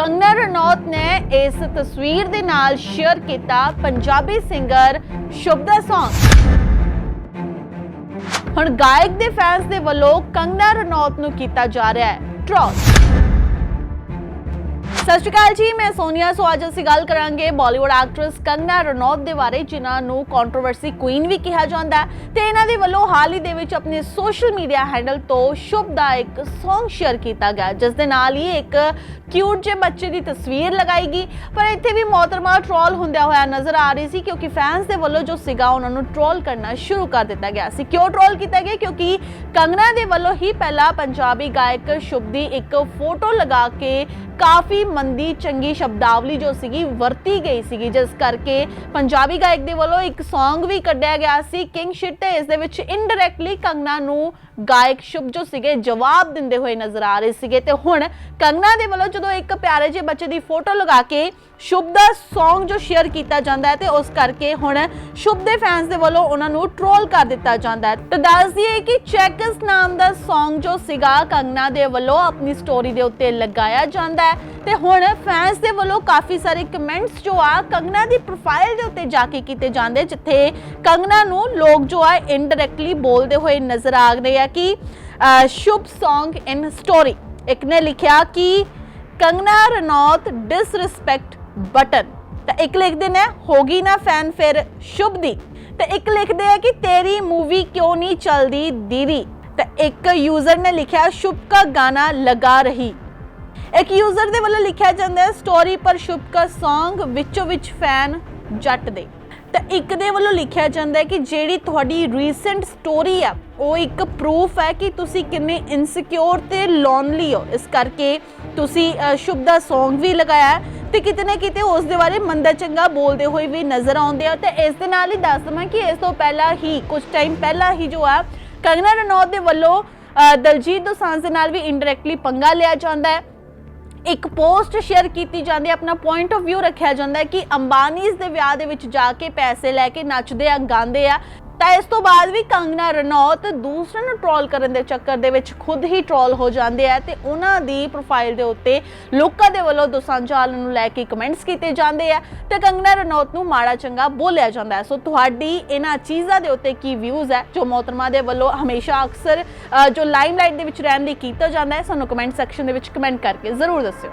ਕੰਗਨਾ ਰਣੌਤ ਨੇ ਇਸ ਤਸਵੀਰ ਦੇ ਨਾਲ ਸ਼ੇਅਰ ਕੀਤਾ ਪੰਜਾਬੀ ਸਿੰਗਰ ਸ਼ੁਭਦਾ ਸੌਂਗ ਹੁਣ ਗਾਇਕ ਦੇ ਫੈਨਸ ਦੇ ਵੱਲੋਂ ਕੰਗਨਾ ਰਣੌਤ ਨੂੰ ਕੀਤਾ ਜਾ ਰਿਹਾ ਹੈ। ਟ੍ਰੋਲ ਸਤਿ ਸ਼੍ਰੀ ਅਕਾਲ ਜੀ, ਮੈਂ ਸੋਨੀਆ। ਸੋ ਅੱਜ ਅਸੀਂ ਗੱਲ ਕਰਾਂਗੇ ਬਾਲੀਵੁੱਡ ਐਕਟਰੈਸ ਕੰਗਨਾ ਰਣੌਤ ਦੇ ਬਾਰੇ, ਜਿਨ੍ਹਾਂ ਨੂੰ ਕੰਟਰੋਵਰਸੀ ਕੁਈਨ ਵੀ ਕਿਹਾ ਜਾਂਦਾ ਹੈ। ਤੇ ਇਹਨਾਂ ਦੇ ਵੱਲੋਂ ਹਾਲ ਹੀ ਦੇ ਵਿੱਚ ਆਪਣੇ ਸੋਸ਼ਲ ਮੀਡੀਆ ਹੈਂਡਲ ਤੋਂ ਸ਼ੁਭ ਦਾ ਇੱਕ Song ਸ਼ੇਅਰ ਕੀਤਾ ਗਿਆ। ਜਿਸ ਦੇ ਨਾਲ ਹੀ ਇੱਕ ਕਿਊਟ ਜਿਹੇ ਬੱਚੇ ਦੀ ਤਸਵੀਰ ਲਗਾਈ ਗਈ। ਪਰ ਇੱਥੇ ਵੀ ਮੋਹਤਰਮਾ ਟ੍ਰੋਲ ਹੁੰਦਿਆ ਹੋਇਆ ਨਜ਼ਰ ਆ ਰਹੀ ਸੀ, ਕਿਉਂਕਿ ਫੈਨਸ ਦੇ ਵੱਲੋਂ ਜੋ ਸੀਗਾ, ਉਹਨਾਂ ਨੂੰ ਟ੍ਰੋਲ ਕਰਨਾ ਸ਼ੁਰੂ ਕਰ ਦਿੱਤਾ ਗਿਆ ਸੀ। ਕਿਉਂ ਟ੍ਰੋਲ ਕੀਤਾ ਗਿਆ? ਕਿਉਂਕਿ ਕੰਗਨਾ ਦੇ ਵੱਲੋਂ ਹੀ ਪਹਿਲਾਂ ਪੰਜਾਬੀ ਗਾਇਕ ਸ਼ੁਭ ਦੀ ਇੱਕ ਫੋਟੋ ਲਗਾ ਕੇ ਕਾਫੀ ਮੰਦੀ ਚੰਗੀ ਸ਼ਬਦਾਵਲੀ ਜੋ ਸੀਗੀ, ਵਰਤੀ ਗਈ ਸੀਗੀ। ਜਿਸ ਕਰਕੇ ਪੰਜਾਬੀ ਗਾਇਕ ਦੇ ਵੱਲੋਂ ਇੱਕ Song ਵੀ ਕੱਢਿਆ ਗਿਆ ਸੀ ਕਿੰਗ ਸ਼ਿਟ ਤੇ ਇਸ ਦੇ ਵਿੱਚ ਇਨਡਾਇਰੈਕਟਲੀ ਕੰਗਨਾ ਨੂੰ ਗਾਇਕ ਸ਼ੁਭ ਜੋ ਸੀਗੇ, ਜਵਾਬ ਦਿੰਦੇ ਹੋਏ ਨਜ਼ਰ ਆ ਰਹੇ ਸੀਗੇ। ਤੇ ਹੁਣ ਕੰਗਨਾ ਦੇ ਵੱਲੋਂ ਜਦੋਂ ਇੱਕ ਪਿਆਰੇ ਜਿਹੇ ਬੱਚੇ ਦੀ ਫੋਟੋ ਲਗਾ ਕੇ ਸ਼ੁਭ ਦਾ Song ਜੋ ਸ਼ੇਅਰ ਕੀਤਾ ਜਾਂਦਾ ਹੈ, ਤੇ ਉਸ ਕਰਕੇ ਹੁਣ ਸ਼ੁਭ ਦੇ ਫੈਨਸ ਦੇ ਵੱਲੋਂ ਉਹਨਾਂ ਨੂੰ ਟ੍ਰੋਲ ਕਰ ਦਿੱਤਾ ਜਾਂਦਾ ਹੈ। ਤੇ ਦੱਸ ਦਈਏ ਕਿ ਚੈਕਸ ਨਾਮ ਦਾ Song ਜੋ ਸੀਗਾ, ਕੰਗਨਾ ਦੇ ਵੱਲੋਂ ਆਪਣੀ ਸਟੋਰੀ ਦੇ ਉੱਤੇ ਲਗਾਇਆ ਜਾਂਦਾ ਹੈ। ਤੇ ਹੁਣ ਫੈਨਸ ਦੇ ਵੱਲੋਂ ਕਾਫੀ ਸਾਰੇ ਕਮੈਂਟਸ ਜੋ ਆ ਕੰਗਨਾ ਦੀ ਪ੍ਰੋਫਾਈਲ ਦੇ ਉੱਤੇ ਜਾ ਕੇ ਕੀਤੇ ਜਾਂਦੇ, ਜਿੱਥੇ ਕੰਗਨਾ ਨੂੰ ਲੋਕ ਜੋ ਆ ਇਨਡਾਇਰੈਕਟਲੀ ਬੋਲਦੇ ਹੋਏ ਨਜ਼ਰ ਆ ਰਹੇ ਆ ਕਿ ਸ਼ੁਭ ਸੌਂਗ ਇਨ ਸਟੋਰੀ ਇੱਕ ਨੇ ਲਿਖਿਆ ਕਿ ਕੰਗਨਾ ਰਣੌਤ ਡਿਸਰਿਸਪੈਕਟ ਬਟਨ। ਤਾਂ ਇੱਕ ਲਿਖਦੇ ਨੇ ਹੋਗੀ ਨਾ ਫੈਨ ਫਿਰ ਸ਼ੁਭ ਦੀ। ਤੇ ਇੱਕ ਲਿਖਦੇ ਆ ਕਿ, ਤੇਰੀ ਮੂਵੀ ਕਿਉਂ ਨਹੀਂ ਚੱਲਦੀ ਦੀਦੀ? ਤੇ ਇੱਕ ਯੂਜ਼ਰ ਨੇ ਲਿਖਿਆ, ਸ਼ੁਭ ਕਾ ਗਾਣਾ ਲਗਾ ਰਹੀ। ਇੱਕ ਯੂਜ਼ਰ ਦੇ ਵੱਲੋਂ ਲਿਖਿਆ ਜਾਂਦਾ ਹੈ ਸਟੋਰੀ ਪਰ ਸ਼ੁਭ ਕਾ Song ਵਿੱਚੋਂ ਵਿੱਚ ਫੈਨ ਜੱਟ ਦੇ। ਤਾਂ ਇੱਕ ਦੇ ਵੱਲੋਂ ਲਿਖਿਆ ਜਾਂਦਾ ਹੈ ਕਿ ਜਿਹੜੀ ਤੁਹਾਡੀ ਰੀਸੈਂਟ ਸਟੋਰੀ ਆ, ਉਹ ਇੱਕ ਪ੍ਰੂਫ ਹੈ ਕਿ ਤੁਸੀਂ ਕਿੰਨੇ ਇਨਸਿਕਿਉਰ ਤੇ ਲੋਨਲੀ ਹੋ। ਇਸ ਕਰਕੇ ਤੁਸੀਂ ਸ਼ੁਭ ਦਾ Song ਵੀ ਲਗਾਇਆ ਹੈ ਤੇ ਕਿਤੇ ਨਾ ਕਿਤੇ ਉਸ ਦੇ ਬਾਰੇ ਮੰਦਾ ਚੰਗਾ ਬੋਲਦੇ ਹੋਏ ਵੀ ਨਜ਼ਰ ਆਉਂਦੇ ਆ। ਤੇ ਇਸ ਦੇ ਨਾਲ ਹੀ ਦੱਸ ਦਵਾਂ ਕਿ ਇਸ ਤੋਂ ਪਹਿਲਾਂ ਹੀ ਕੁਝ ਟਾਈਮ ਪਹਿਲਾਂ ਹੀ ਜੋ ਆ, ਕੰਗਨਾ ਰਣੌਤ ਦੇ ਵੱਲੋਂ ਦਲਜੀਤ ਦੋਸਾਂਝ ਦੇ ਨਾਲ ਵੀ ਇਨਡਾਇਰੈਕਟਲੀ ਪੰਗਾ ਲਿਆ ਜਾਂਦਾ ਹੈ। ਇੱਕ ਪੋਸਟ ਸ਼ੇਅਰ ਕੀਤੀ ਜਾਂਦੀ ਹੈ, ਆਪਣਾ ਪੁਆਇੰਟ ਆਫ View ਰੱਖਿਆ ਜਾਂਦਾ ਹੈ ਕਿ ਅੰਬਾਨੀਜ਼ ਦੇ ਵਿਆਹ ਦੇ ਵਿੱਚ ਜਾ ਕੇ ਪੈਸੇ ਲੈ ਕੇ ਨੱਚਦੇ ਆ, ਗਾਉਂਦੇ ਆ। ਤਾਂ ਇਸ ਤੋਂ ਬਾਅਦ ਵੀ ਕੰਗਨਾ ਰਣੌਤ ਦੂਸਰਿਆਂ ਨੂੰ ਟ੍ਰੋਲ ਕਰਨ ਦੇ ਚੱਕਰ ਦੇ ਵਿੱਚ ਖੁਦ ਹੀ ਟ੍ਰੋਲ ਹੋ ਜਾਂਦੇ ਆ ਤੇ ਉਹਨਾਂ ਦੀ ਪ੍ਰੋਫਾਈਲ ਦੇ ਉੱਤੇ ਲੋਕਾਂ ਦੇ ਵੱਲੋਂ ਦੋਸਾਂਝਾਲ ਨੂੰ ਲੈ ਕੇ ਕਮੈਂਟਸ ਕੀਤੇ ਜਾਂਦੇ ਆ ਤੇ ਕੰਗਨਾ ਰਣੌਤ ਨੂੰ ਮਾੜਾ ਚੰਗਾ ਬੋਲਿਆ ਜਾਂਦਾ ਹੈ। ਸੋ ਤੁਹਾਡੀ ਇਹਨਾਂ ਚੀਜ਼ਾਂ ਦੇ ਉੱਤੇ ਕੀ ਵਿਊਜ਼ ਹੈ, ਜੋ ਮੋਹਤਰਮਾ ਦੇ ਵੱਲੋਂ ਹਮੇਸ਼ਾ ਅਕਸਰ ਜੋ ਲਾਈਮਲਾਈਟ ਦੇ ਵਿੱਚ ਰਹਿਣ ਲਈ ਕੀਤਾ ਜਾਂਦਾ ਹੈ, ਸਾਨੂੰ ਕਮੈਂਟ ਸੈਕਸ਼ਨ ਦੇ ਵਿੱਚ ਕਮੈਂਟ ਕਰਕੇ ਜ਼ਰੂਰ ਦੱਸਿਓ।